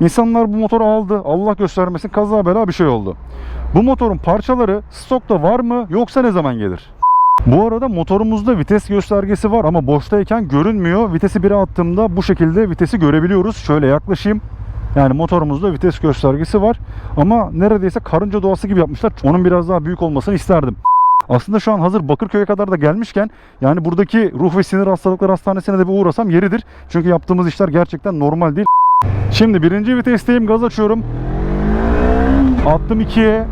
İnsanlar bu motoru aldı. Allah göstermesin kaza bela bir şey oldu. Bu motorun parçaları stokta var mı yoksa ne zaman gelir? Bu arada motorumuzda vites göstergesi var ama boştayken görünmüyor. Vitesi 1'e attığımda bu şekilde vitesi görebiliyoruz. Şöyle yaklaşayım. Yani motorumuzda vites göstergesi var. Ama neredeyse karınca doğası gibi yapmışlar. Onun biraz daha büyük olmasını isterdim. Aslında şu an hazır Bakırköy'e kadar da gelmişken yani buradaki ruh ve sinir hastalıkları hastanesine de bir uğrasam yeridir. Çünkü yaptığımız işler gerçekten normal değil. Şimdi birinci vitesteyim gaz açıyorum. Attım ikiye.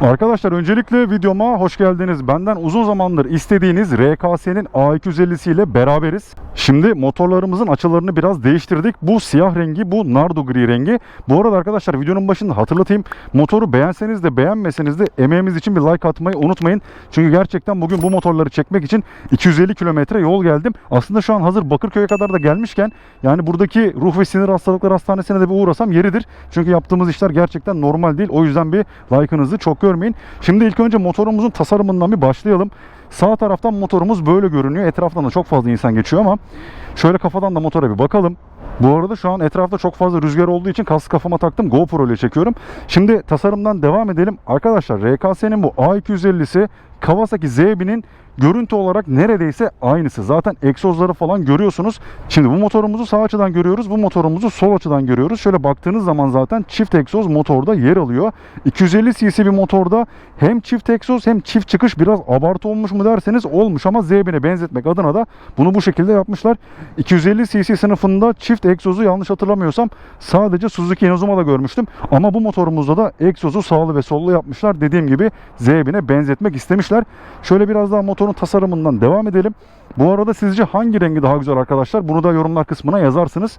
Arkadaşlar öncelikle videoma hoş geldiniz. Benden uzun zamandır istediğiniz RKS'nin A250'si ile beraberiz. Şimdi motorlarımızın açılarını biraz değiştirdik. Bu siyah rengi, bu nardo gri rengi. Bu arada arkadaşlar videonun başında hatırlatayım. Motoru beğenseniz de beğenmeseniz de emeğimiz için bir like atmayı unutmayın. Çünkü gerçekten bugün bu motorları çekmek için 250 kilometre yol geldim. Aslında şu an hazır Bakırköy'e kadar da gelmişken yani buradaki ruh ve sinir hastalıkları hastanesine de bir uğrasam yeridir. Çünkü yaptığımız işler gerçekten normal değil. O yüzden bir like'ınızı çok görmeyin. Şimdi ilk önce motorumuzun tasarımından bir başlayalım. Sağ taraftan motorumuz böyle görünüyor. Etraftan da çok fazla insan geçiyor ama şöyle kafadan da motora bir bakalım. Bu arada şu an etrafta çok fazla rüzgar olduğu için kask kafama taktım. GoPro ile çekiyorum. Şimdi tasarımdan devam edelim. Arkadaşlar RKS'nin bu A250'si Kawasaki ZB'nin görüntü olarak neredeyse aynısı. Zaten egzozları falan görüyorsunuz. Şimdi bu motorumuzu sağ açıdan görüyoruz. Bu motorumuzu sol açıdan görüyoruz. Şöyle baktığınız zaman zaten çift egzoz motorda yer alıyor. 250 cc bir motorda hem çift egzoz hem çift çıkış biraz abartı olmuş mu derseniz olmuş ama ZB'ne benzetmek adına da bunu bu şekilde yapmışlar. 250 cc sınıfında çift egzozu yanlış hatırlamıyorsam sadece Suzuki Inazuma'da görmüştüm. Ama bu motorumuzda da egzozu sağlı ve sollu yapmışlar. Dediğim gibi ZB'ne benzetmek istemişler. Şöyle biraz daha motorun tasarımından devam edelim. Bu arada sizce hangi rengi daha güzel arkadaşlar? Bunu da yorumlar kısmına yazarsınız.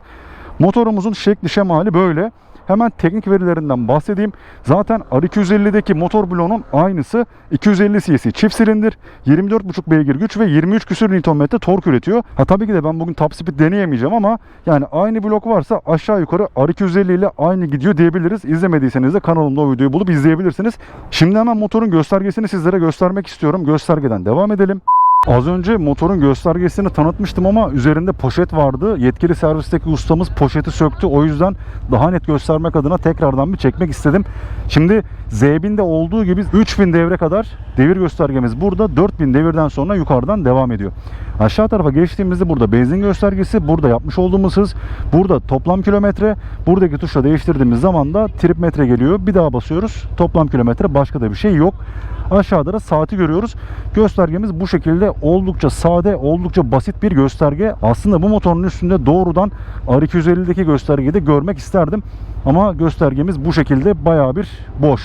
Motorumuzun şekli şemali böyle. Hemen teknik verilerinden bahsedeyim. Zaten R250'deki motor bloğunun aynısı 250 cc çift silindir, 24,5 beygir güç ve 23 küsür Nm tork üretiyor. Ha tabii ki de ben bugün top speed deneyemeyeceğim ama yani aynı blok varsa aşağı yukarı R250 ile aynı gidiyor diyebiliriz. İzlemediyseniz de kanalımda o videoyu bulup izleyebilirsiniz. Şimdi hemen motorun göstergesini sizlere göstermek istiyorum. Göstergeden devam edelim. Az önce motorun göstergesini tanıtmıştım ama üzerinde poşet vardı. Yetkili servisteki ustamız poşeti söktü. O yüzden daha net göstermek adına tekrardan bir çekmek istedim. Şimdi Z1000'de olduğu gibi 3000 devre kadar devir göstergemiz burada. 4000 devirden sonra yukarıdan devam ediyor. Aşağı tarafa geçtiğimizde burada benzin göstergesi, burada yapmış olduğumuz hız, burada toplam kilometre, buradaki tuşla değiştirdiğimiz zaman da trip metre geliyor. Bir daha basıyoruz. Toplam kilometre başka da bir şey yok. Aşağıda da saati görüyoruz. Göstergemiz bu şekilde oldukça sade, oldukça basit bir gösterge. Aslında bu motorun üstünde doğrudan R250'deki göstergeyi de görmek isterdim. Ama göstergemiz bu şekilde bayağı bir boş.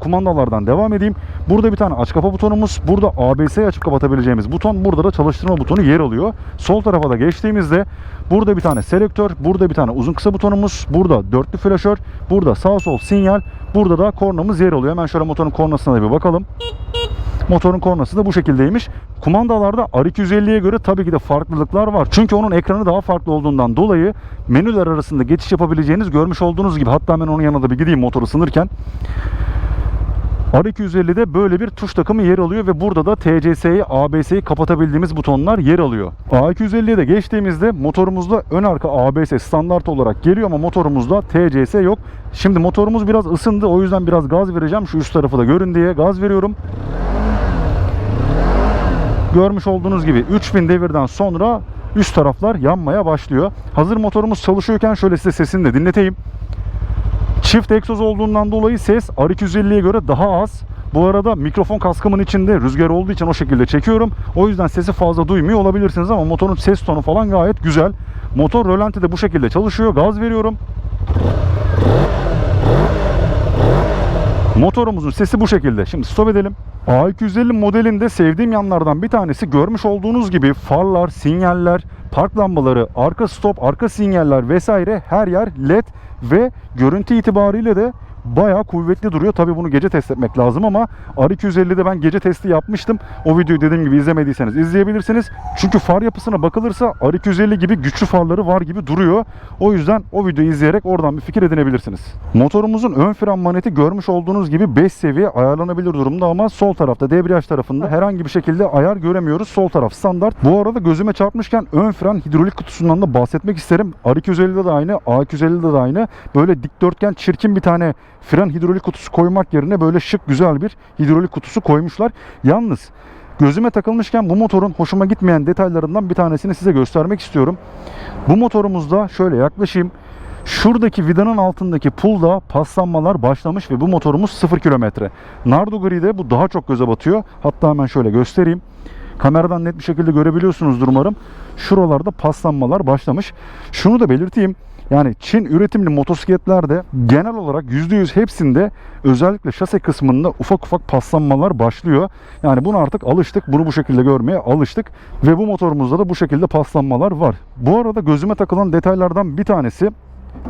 Kumandalardan devam edeyim. Burada bir tane aç kapa butonumuz. Burada ABS'yi açıp kapatabileceğimiz buton. Burada da çalıştırma butonu yer alıyor. Sol tarafa da geçtiğimizde burada bir tane selektör, burada bir tane uzun kısa butonumuz, burada dörtlü flaşör, burada sağ sol sinyal, burada da kornamız yer alıyor. Hemen şöyle motorun kornasına da bir bakalım. Motorun kornası da bu şekildeymiş. Kumandalarda R250'ye göre tabii ki de farklılıklar var. Çünkü onun ekranı daha farklı olduğundan dolayı menüler arasında geçiş yapabileceğiniz görmüş olduğunuz gibi. Hatta ben onun yanına da bir gideyim motoru sınırken. R250'de böyle bir tuş takımı yer alıyor ve burada da TCS'yi, ABS'yi kapatabildiğimiz butonlar yer alıyor. A250'ye de geçtiğimizde motorumuzda ön arka ABS standart olarak geliyor ama motorumuzda TCS yok. Şimdi motorumuz biraz ısındı o yüzden biraz gaz vereceğim. Şu üst tarafı da görün diye gaz veriyorum. Görmüş olduğunuz gibi 3000 devirden sonra üst taraflar yanmaya başlıyor. Hazır motorumuz çalışıyorken şöyle size sesini de dinleteyim. Çift egzoz olduğundan dolayı ses R250'ye göre daha az. Bu arada mikrofon kaskımın içinde rüzgar olduğu için o şekilde çekiyorum. O yüzden sesi fazla duymuyor olabilirsiniz ama motorun ses tonu falan gayet güzel. Motor rölantide bu şekilde çalışıyor. Gaz veriyorum. Motorumuzun sesi bu şekilde. Şimdi stop edelim. A250 modelinde sevdiğim yanlardan bir tanesi görmüş olduğunuz gibi farlar, sinyaller, park lambaları, arka stop, arka sinyaller vesaire her yer led ve görüntü itibariyle de bayağı kuvvetli duruyor. Tabii bunu gece test etmek lazım ama R250'de ben gece testi yapmıştım. O videoyu dediğim gibi izlemediyseniz izleyebilirsiniz. Çünkü far yapısına bakılırsa R250 gibi güçlü farları var gibi duruyor. O yüzden o videoyu izleyerek oradan bir fikir edinebilirsiniz. Motorumuzun ön fren maneti görmüş olduğunuz gibi 5 seviye ayarlanabilir durumda ama sol tarafta debriyaj tarafında herhangi bir şekilde ayar göremiyoruz. Sol taraf standart. Bu arada gözüme çarpmışken ön fren hidrolik kutusundan da bahsetmek isterim. R250'de de aynı, A250'de de aynı. Böyle dikdörtgen çirkin bir tane fren hidrolik kutusu koymak yerine böyle şık güzel bir hidrolik kutusu koymuşlar. Yalnız gözüme takılmışken bu motorun hoşuma gitmeyen detaylarından bir tanesini size göstermek istiyorum. Bu motorumuzda şöyle yaklaşayım. Şuradaki vidanın altındaki pulda paslanmalar başlamış ve bu motorumuz 0 kilometre. Nardo Gri'de bu daha çok göze batıyor. Hatta hemen şöyle göstereyim. Kameradan net bir şekilde görebiliyorsunuzdur umarım. Şuralarda paslanmalar başlamış. Şunu da belirteyim. Yani Çin üretimli motosikletlerde genel olarak %100 hepsinde özellikle şase kısmında ufak ufak paslanmalar başlıyor. Yani bunu artık alıştık. Bunu bu şekilde görmeye alıştık. Ve bu motorumuzda da bu şekilde paslanmalar var. Bu arada gözüme takılan detaylardan bir tanesi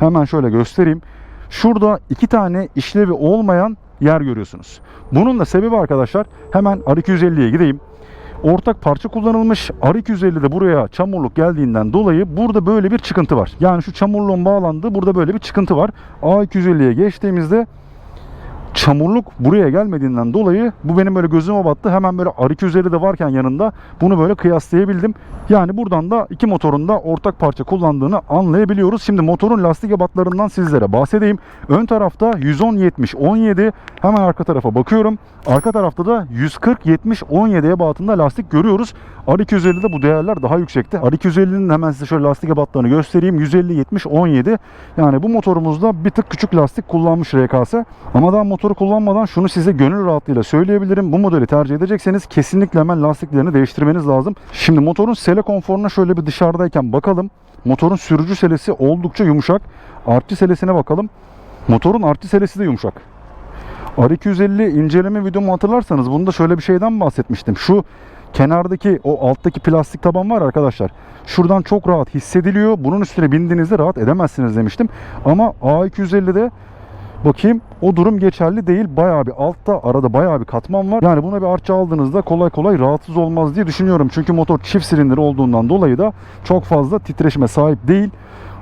hemen şöyle göstereyim. Şurada iki tane işlevi olmayan yer görüyorsunuz. Bunun da sebebi arkadaşlar hemen R250'ye gideyim. Ortak parça kullanılmış. R250'de buraya çamurluk geldiğinden dolayı burada böyle bir çıkıntı var. Yani şu çamurluğun bağlandığı burada böyle bir çıkıntı var. A250'ye geçtiğimizde çamurluk buraya gelmediğinden dolayı bu benim böyle gözüme battı. Hemen böyle R250'de varken yanında bunu böyle kıyaslayabildim. Yani buradan da iki motorun da ortak parça kullandığını anlayabiliyoruz. Şimdi motorun lastik ebatlarından sizlere bahsedeyim. Ön tarafta 110-70-17 hemen arka tarafa bakıyorum. Arka tarafta da 140-70-17 ebatında lastik görüyoruz. R250'de bu değerler daha yüksekti. R250'nin hemen size şöyle lastik ebatlarını göstereyim. 150-70-17 yani bu motorumuzda bir tık küçük lastik kullanmış RKS. Ama daha motoru kullanmadan şunu size gönül rahatlığıyla söyleyebilirim. Bu modeli tercih edecekseniz kesinlikle hemen lastiklerini değiştirmeniz lazım. Şimdi motorun sele konforuna şöyle bir dışarıdayken bakalım. Motorun sürücü selesi oldukça yumuşak. Artçı selesine bakalım. Motorun artçı selesi de yumuşak. R250 inceleme videomu hatırlarsanız bunda şöyle bir şeyden bahsetmiştim. Şu kenardaki o alttaki plastik taban var arkadaşlar. Şuradan çok rahat hissediliyor. Bunun üstüne bindiğinizde rahat edemezsiniz demiştim. Ama A250'de bakayım o durum geçerli değil. Bayağı bir altta arada bayağı bir katman var. Yani buna bir artçı aldığınızda kolay kolay rahatsız olmaz diye düşünüyorum. Çünkü motor çift silindir olduğundan dolayı da çok fazla titreşime sahip değil.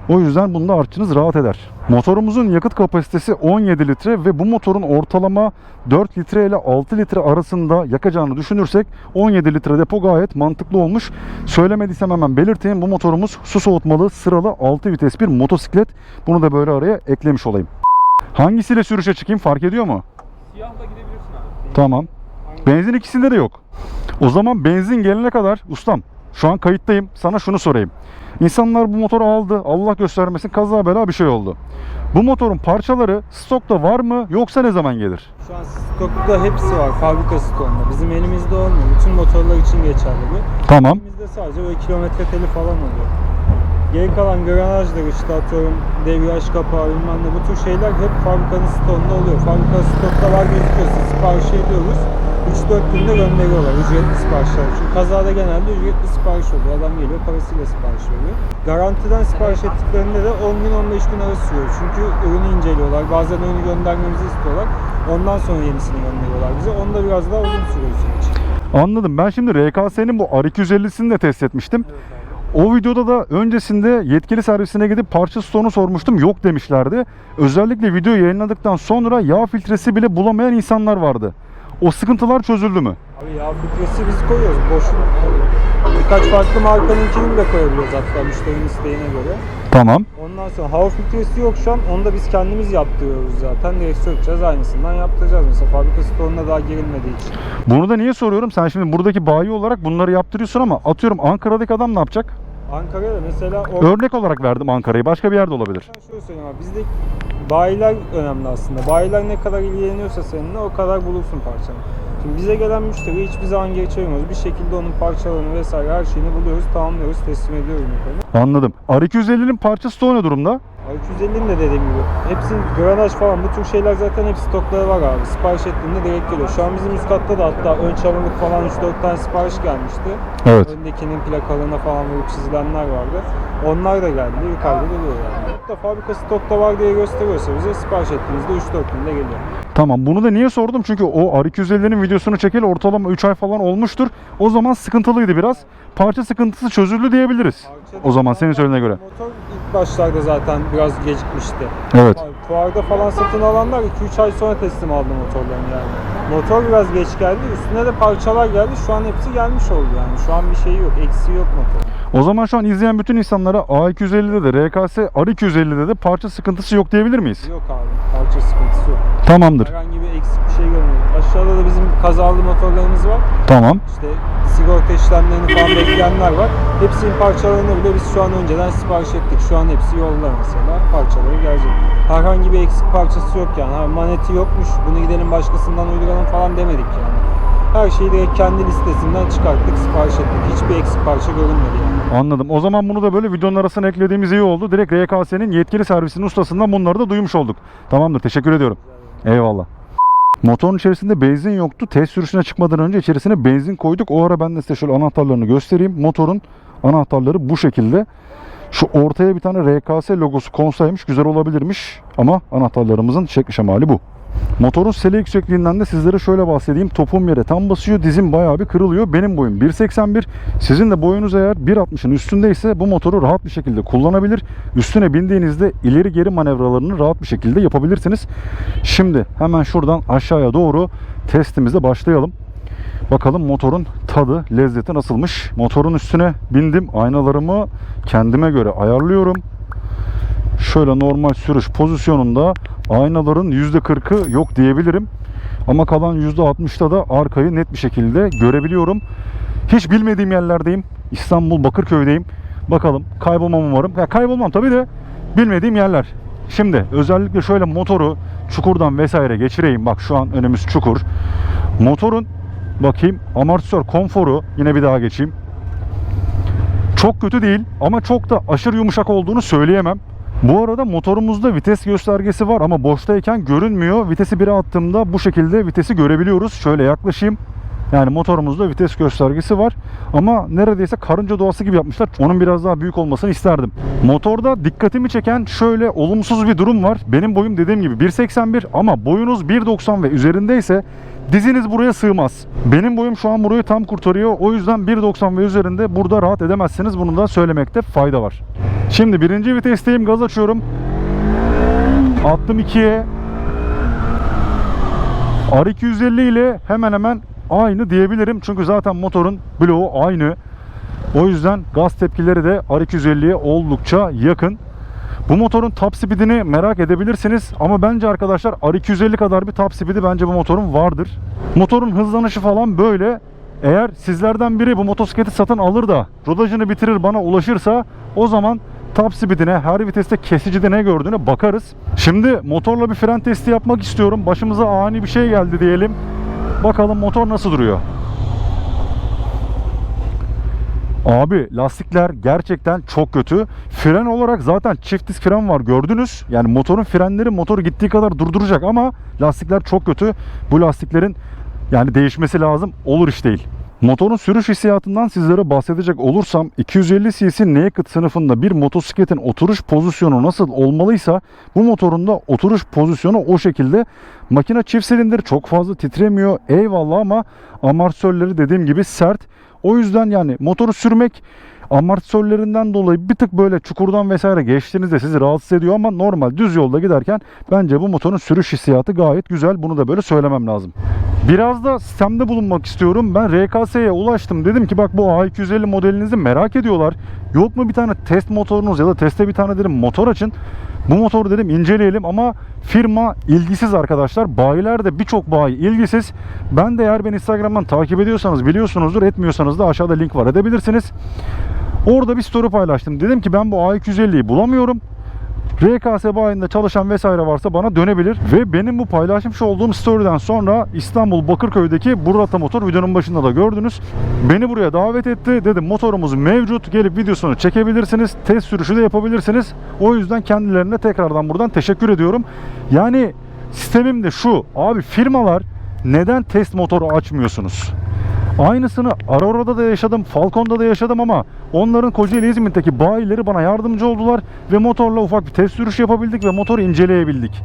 O yüzden bunda artçınız rahat eder. Motorumuzun yakıt kapasitesi 17 litre ve bu motorun ortalama 4 litre ile 6 litre arasında yakacağını düşünürsek 17 litre depo gayet mantıklı olmuş. Söylemediysem hemen belirteyim. Bu motorumuz su soğutmalı sıralı 6 vites bir motosiklet. Bunu da böyle araya eklemiş olayım. Hangisiyle sürüşe çıkayım fark ediyor mu? Siyahla gidebilirsin abi. Tamam. Benzin ikisinde de yok. O zaman benzin gelene kadar ustam şu an kayıttayım. Sana şunu sorayım. İnsanlar bu motoru aldı. Allah göstermesin kaza bela bir şey oldu. Bu motorun parçaları stokta var mı yoksa ne zaman gelir? Şu an stokta hepsi var fabrika stokunda. Bizim elimizde olmuyor. Bütün motorlar için geçerli bu. Tamam. Elimizde sadece böyle kilometre teli falan oluyor. Geri kalan granajlar işte atıyorum debriyaj kapağı bilmem ne bu tür şeyler hep fabrikanın stokunda oluyor. Fabrika stokta var gözüküyor. Siz sipariş ediyoruz. 3-4 günde gönderiyorlar ücretli siparişler. Çünkü kazada genelde ücretli sipariş oluyor. Adam geliyor parasıyla sipariş veriyor. Garantiden sipariş ettiklerinde de 10 gün 15 gün arası sürüyor. Çünkü ürünü inceliyorlar. Bazen ürünü göndermemizi istiyorlar. Ondan sonra yenisini gönderiyorlar bize. Onda biraz daha uzun sürüyor süreç. Anladım. Ben şimdi RKS'nin bu R250'sini de test etmiştim. O videoda da öncesinde yetkili servisine gidip parça stoğunu sormuştum. Yok demişlerdi. Özellikle video yayınladıktan sonra yağ filtresi bile bulamayan insanlar vardı. O sıkıntılar çözüldü mü? Abi yağ filtresi biz koyuyoruz. Boşuna. Birkaç farklı markanınkini de koyabiliyoruz hatta müşterinin isteğine göre. Tamam. Ondan sonra hava filtresi yok şu an. Onu da biz kendimiz yaptırıyoruz zaten. Direkt sökeceğiz aynısından yaptıracağız. Mesela fabrika stoğuna daha girilmediği için. Bunu da niye soruyorum? Sen şimdi buradaki bayi olarak bunları yaptırıyorsun ama atıyorum Ankara'daki adam ne yapacak? Ankara'da mesela o... Örnek olarak verdim Ankara'yı. Başka bir yerde olabilir. Ben şöyle söyleyeyim abi. Bizde bayiler önemli aslında. Bayiler ne kadar ilgileniyorsa seninle o kadar bulursun parçanı. Şimdi bize gelen müşteri hiçbir zaman geri çevirmiyoruz. Bir şekilde onun parçalarını vesaire her şeyini buluyoruz, tamamlıyoruz, teslim ediyoruz. Anladım. R250'nin parça stoğu ne durumda? R250'nin de dediğim gibi hepsinin granaj falan bu tür şeyler zaten hep stokları var abi. Sipariş ettiğinde direkt geliyor. Şu an bizim üst katta da hatta ön çamurluk falan 3-4 tane sipariş gelmişti. Evet. Öndekinin plakalarına falan vurup çizilenler vardı. Onlar da geldi. Yukarıda duruyor yani. stokta, fabrika stokta var diye gösteriyorsa bize sipariş ettiğimizde 3-4 günde geliyor. Tamam bunu da niye sordum? Çünkü o R250'nin videosunu çekeli ortalama 3 ay falan olmuştur. O zaman sıkıntılıydı biraz. Parça sıkıntısı çözüldü diyebiliriz. Parça O zaman senin söylediğine göre. Motor ilk başlarda zaten biraz gecikmişti. Evet. Fuarda falan satın alanlar 2-3 ay sonra teslim aldı motorlarını yani. Motor biraz geç geldi. Üstüne de parçalar geldi. Şu an hepsi gelmiş oldu yani. Şu an bir şey yok. Eksiği yok motorun. O zaman şu an izleyen bütün insanlara A250'de de RKS R250'de de parça sıkıntısı yok diyebilir miyiz? Yok abi. Parça sıkıntısı yok. Tamamdır. Herhangi bir eksik bir şey görmüyorum. Aşağıda da bizim kazalı motorlarımız var. Tamam. İşte sigorta işlemlerini falan bekleyenler var. Hepsinin parçalarını bile biz şu an önceden sipariş ettik. Şu an hepsi yolda mesela. Parçaları gelecek. Herhangi bir eksik parçası yok yani. Ha, maneti yokmuş. Bunu gidelim başkasından uyduralım falan demedik yani. Her şeyi direkt kendi listesinden çıkarttık, sipariş ettik. Hiçbir eksik parça görünmedi yani. Anladım. O zaman bunu da böyle videonun arasına eklediğimiz iyi oldu. Direkt RKS'nin yetkili servisinin ustasından bunları da duymuş olduk. Tamamdır. Teşekkür ediyorum. Eyvallah. Motorun içerisinde benzin yoktu. Test sürüşüne çıkmadan önce içerisine benzin koyduk. O ara ben de size şöyle anahtarlarını göstereyim. Motorun anahtarları bu şekilde. Şu ortaya bir tane RKS logosu konsaymış. Güzel olabilirmiş. Ama anahtarlarımızın şekli şemali bu. Motorun sele yüksekliğinden de sizlere şöyle bahsedeyim. Topum yere tam basıyor. Dizim bayağı bir kırılıyor. Benim boyum 1.81. Sizin de boyunuz eğer 1.60'ın üstündeyse bu motoru rahat bir şekilde kullanabilir. Üstüne bindiğinizde ileri geri manevralarını rahat bir şekilde yapabilirsiniz. Şimdi hemen şuradan aşağıya doğru testimize başlayalım. Bakalım motorun tadı, lezzeti nasılmış. Motorun üstüne bindim. Aynalarımı kendime göre ayarlıyorum. Şöyle normal sürüş pozisyonunda aynaların %40'ı yok diyebilirim. Ama kalan %60'da da arkayı net bir şekilde görebiliyorum. Hiç bilmediğim yerlerdeyim. İstanbul Bakırköy'deyim. Bakalım kaybolmam umarım. Ya kaybolmam tabii de bilmediğim yerler. Şimdi özellikle şöyle motoru çukurdan vesaire geçireyim. Bak şu an önümüz çukur. Motorun bakayım amortisör konforu yine bir daha geçeyim. Çok kötü değil ama çok da aşırı yumuşak olduğunu söyleyemem. Bu arada motorumuzda vites göstergesi var ama boştayken görünmüyor. Vitesi 1'e attığımda bu şekilde vitesi görebiliyoruz. Şöyle yaklaşayım. Yani motorumuzda vites göstergesi var. Ama neredeyse karınca doğası gibi yapmışlar. Onun biraz daha büyük olmasını isterdim. Motorda dikkatimi çeken şöyle olumsuz bir durum var. Benim boyum dediğim gibi 1.81 ama boyunuz 1.90 ve üzerindeyse diziniz buraya sığmaz. Benim boyum şu an burayı tam kurtarıyor. O yüzden 1.90 ve üzerinde burada rahat edemezsiniz. Bunu da söylemekte fayda var. Şimdi birinci vitesteyim. Gaz açıyorum. Attım 2'ye. R250 ile hemen hemen aynı diyebilirim. Çünkü zaten motorun bloğu aynı. O yüzden gaz tepkileri de R250'ye oldukça yakın. Bu motorun top speedini merak edebilirsiniz ama bence arkadaşlar R250 kadar bir top speedi bence bu motorun vardır. Motorun hızlanışı falan böyle. Eğer sizlerden biri bu motosikleti satın alır da rodajını bitirir bana ulaşırsa o zaman top speedine her viteste kesicide ne gördüğüne bakarız. Şimdi motorla bir fren testi yapmak istiyorum. Başımıza ani bir şey geldi diyelim. Bakalım motor nasıl duruyor. Abi lastikler gerçekten çok kötü. Fren olarak zaten çift disk fren var gördünüz. Yani motorun frenleri motoru gittiği kadar durduracak ama lastikler çok kötü. Bu lastiklerin yani değişmesi lazım. Olur iş değil. Motorun sürüş hissiyatından sizlere bahsedecek olursam 250 cc naked sınıfında bir motosikletin oturuş pozisyonu nasıl olmalıysa bu motorun da oturuş pozisyonu o şekilde. Makine çift silindir çok fazla titremiyor eyvallah ama amortisörleri dediğim gibi sert. O yüzden yani motoru sürmek amortisörlerinden dolayı bir tık böyle çukurdan vesaire geçtiğinizde sizi rahatsız ediyor ama normal düz yolda giderken bence bu motorun sürüş hissiyatı gayet güzel. Bunu da böyle söylemem lazım. Biraz da sistemde bulunmak istiyorum. Ben RKS'ye ulaştım. Dedim ki bak bu A250 modelinizi merak ediyorlar. Yok mu bir tane test motorunuz ya da teste bir tane dedim motor açın. Bu motoru dedim inceleyelim ama firma ilgisiz arkadaşlar. Bayiler de birçok bayi ilgisiz. Ben de eğer beni Instagram'dan takip ediyorsanız biliyorsunuzdur. Etmiyorsanız da aşağıda link var edebilirsiniz. Orada bir story paylaştım. Dedim ki ben bu A250'yi bulamıyorum. RKS bayinde çalışan vesaire varsa bana dönebilir. Ve benim bu paylaşmış olduğum story'den sonra İstanbul Bakırköy'deki Burrata Motor videonun başında da gördünüz. Beni buraya davet etti. Dedim motorumuz mevcut. Gelip videosunu çekebilirsiniz. Test sürüşü de yapabilirsiniz. O yüzden kendilerine tekrardan buradan teşekkür ediyorum. Yani sistemim de şu. Abi firmalar neden test motoru açmıyorsunuz? Aynısını Aurora'da da yaşadım, Falcon'da da yaşadım ama onların Kocaeli İzmit'teki bayileri bana yardımcı oldular ve motorla ufak bir test sürüş yapabildik ve motoru inceleyebildik.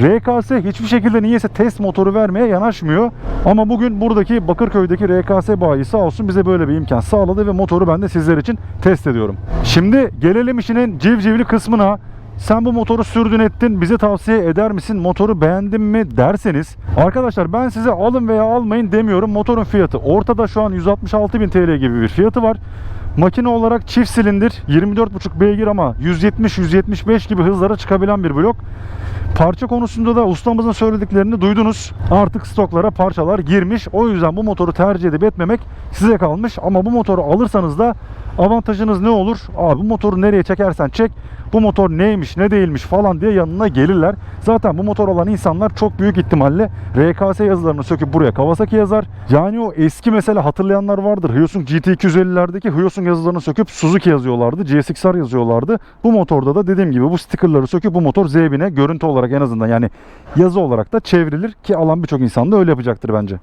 RKS hiçbir şekilde niyeyse test motoru vermeye yanaşmıyor. Ama bugün buradaki Bakırköy'deki RKS bayi sağ olsun bize böyle bir imkan sağladı ve motoru ben de sizler için test ediyorum. Şimdi gelelim işinin civcivli kısmına. Sen bu motoru sürdün ettin bize tavsiye eder misin motoru beğendin mi derseniz Arkadaşlar ben size alın veya almayın demiyorum motorun fiyatı ortada şu an 166.000 TL gibi bir fiyatı var Makine olarak çift silindir 24.5 beygir ama 170-175 gibi hızlara çıkabilen bir blok Parça konusunda da ustamızın söylediklerini duydunuz. Artık stoklara parçalar girmiş. O yüzden bu motoru tercih edip etmemek size kalmış. Ama bu motoru alırsanız da avantajınız ne olur? Abi motoru nereye çekersen çek. Bu motor neymiş ne değilmiş falan diye yanına gelirler. Zaten bu motor olan insanlar çok büyük ihtimalle RKS yazılarını söküp buraya Kawasaki yazar. Yani o eski mesela hatırlayanlar vardır. Hyosung GT250'lerdeki Hyosung yazılarını söküp Suzuki yazıyorlardı. GSX-R yazıyorlardı. Bu motorda da dediğim gibi bu stickerları söküp bu motor Z1000'e görüntü olarak en azından yani yazı olarak da çevrilir ki alan birçok insan da öyle yapacaktır bence.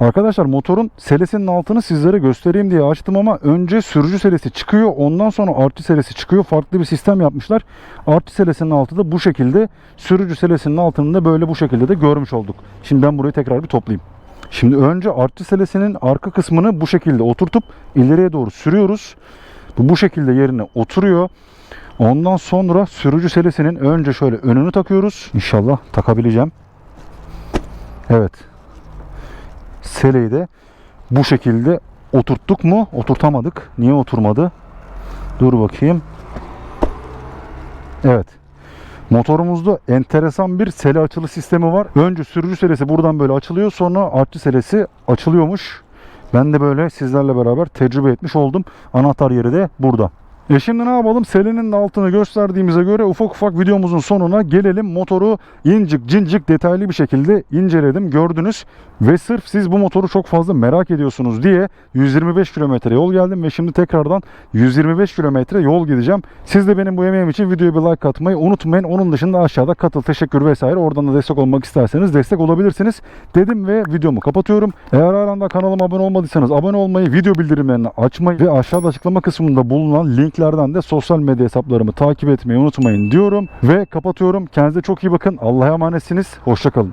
Arkadaşlar motorun selesinin altını sizlere göstereyim diye açtım ama önce sürücü selesi çıkıyor ondan sonra artçı selesi çıkıyor. Farklı bir sistem yapmışlar. Artçı selesinin altı da bu şekilde sürücü selesinin altını da böyle bu şekilde de görmüş olduk. Şimdi ben burayı tekrar bir toplayayım. Şimdi önce artçı selesinin arka kısmını bu şekilde oturtup ileriye doğru sürüyoruz. Bu bu şekilde yerine oturuyor. Ondan sonra sürücü selesinin önce şöyle önünü takıyoruz. İnşallah takabileceğim. Evet. Seleyi de bu şekilde oturttuk mu? Oturtamadık. Niye oturmadı? Dur bakayım. Evet. Motorumuzda enteresan bir sele açılı sistemi var. Önce sürücü selesi buradan böyle açılıyor. Sonra artçı selesi açılıyormuş. Ben de böyle sizlerle beraber tecrübe etmiş oldum. Anahtar yeri de burada. E şimdi ne yapalım? Selenin altını gösterdiğimize göre ufak ufak videomuzun sonuna gelelim. Motoru incik cincik detaylı bir şekilde inceledim. Gördünüz. Ve sırf siz bu motoru çok fazla merak ediyorsunuz diye 125 kilometre yol geldim ve şimdi tekrardan 125 kilometre yol gideceğim. Siz de benim bu emeğim için videoya bir like atmayı unutmayın. Onun dışında aşağıda katıl, teşekkür vesaire oradan da destek olmak isterseniz destek olabilirsiniz. Dedim ve videomu kapatıyorum. Eğer daha kanalıma abone olmadıysanız abone olmayı, video bildirimlerini açmayı ve aşağıda açıklama kısmında bulunan linklerden de sosyal medya hesaplarımı takip etmeyi unutmayın diyorum ve kapatıyorum. Kendinize çok iyi bakın. Allah'a emanetsiniz. Hoşçakalın.